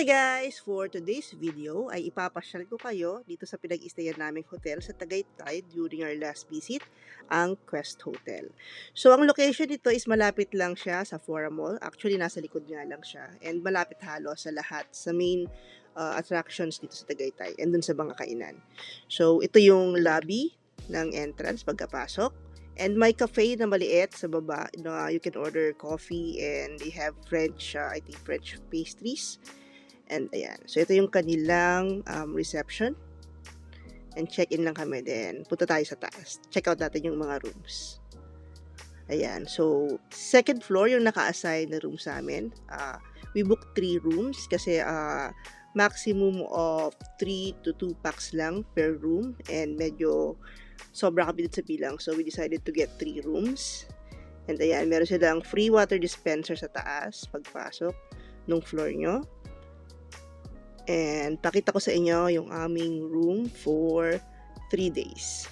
Hi guys! For today's video ay ipapasyal ko kayo dito sa pinag-istayan naming hotel sa Tagaytay during our last visit, ang Quest Hotel. So ang location nito is malapit lang siya sa Fora Mall. Actually nasa likod nga lang siya and malapit halos sa lahat sa main uh, attractions dito sa Tagaytay and dun sa mga kainan. So ito yung lobby ng entrance pagkapasok. And may cafe na maliit sa baba na you can order coffee and they have French, uh, I think French pastries. And ayan. So, ito yung kanilang um, reception. And check-in lang kami din. Punta tayo sa taas. Check out natin yung mga rooms. Ayan. So, second floor yung naka-assign na room sa amin. Uh, we booked three rooms kasi uh, maximum of 3 to 2 packs lang per room. And medyo sobra kami sa bilang. So, we decided to get three rooms. And ayan, meron silang free water dispenser sa taas pagpasok nung floor nyo. And pakita ko sa inyo yung aming room for 3 days.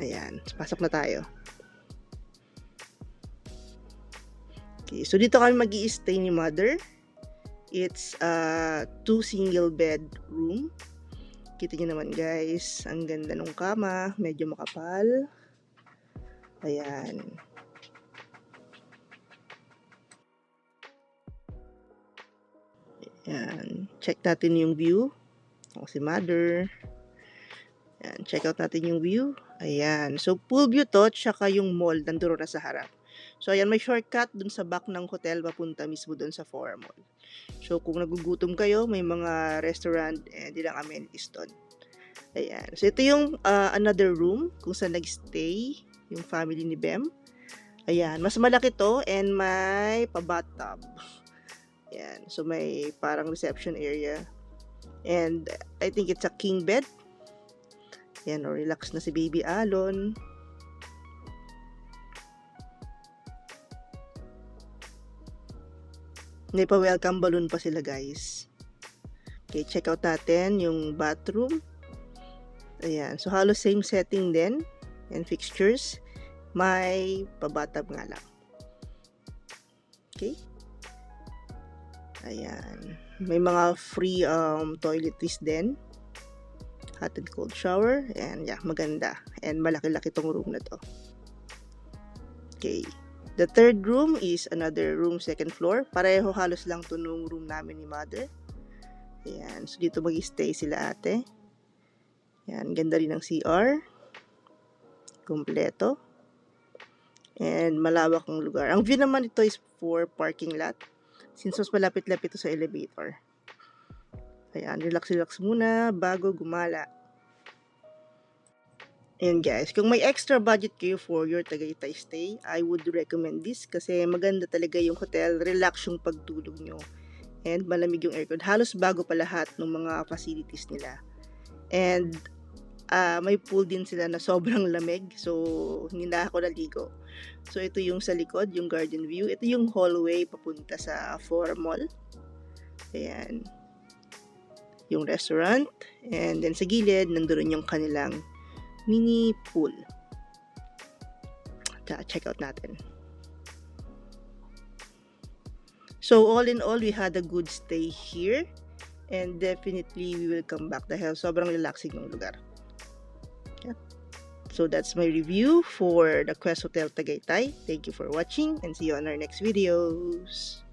Ayan, pasok na tayo. Okay, so dito kami mag stay ni mother. It's a two single bed room. Kita nyo naman guys, ang ganda ng kama, medyo makapal. Ayan. Yan. Check natin yung view. O, si mother. Yan. Check out natin yung view. Ayan. So, pool view to, tsaka yung mall nanduro na sa harap. So, ayan, may shortcut dun sa back ng hotel papunta mismo dun sa Four Mall. So, kung nagugutom kayo, may mga restaurant and eh, ilang amenities dun. Ayan. So, ito yung uh, another room kung saan nagstay yung family ni Bem. Ayan. Mas malaki to and may pa-bathtub. Yan. So, may parang reception area. And, I think it's a king bed. Yan, o, relax na si Baby Alon. May pa-welcome balloon pa sila, guys. Okay, check out natin yung bathroom. Ayan. So, halos same setting din. And fixtures. May pabatab nga lang. Okay. Ayan. May mga free um, toiletries din. Hot and cold shower. And yeah, maganda. And malaki-laki tong room na to. Okay. The third room is another room, second floor. Pareho halos lang to nung room namin ni mother. Ayan. So, dito mag-stay sila ate. Ayan. Ganda rin ng CR. Kompleto. And malawak ang lugar. Ang view naman ito is for parking lot since mas malapit-lapit ito sa elevator. Ayan, relax-relax muna bago gumala. Ayan guys, kung may extra budget kayo for your Tagaytay stay, I would recommend this kasi maganda talaga yung hotel, relax yung pagtulog nyo. And malamig yung aircon. Halos bago pa lahat ng mga facilities nila. And uh, may pool din sila na sobrang lamig. So, hindi na ako naligo. So, ito yung sa likod, yung garden view. Ito yung hallway papunta sa Four Mall. Ayan. Yung restaurant. And then sa gilid, nandun yung kanilang mini pool. Kaya check out natin. So, all in all, we had a good stay here. And definitely, we will come back dahil sobrang relaxing ng lugar. So that's my review for the Quest Hotel Tagaytay. Thank you for watching and see you on our next videos.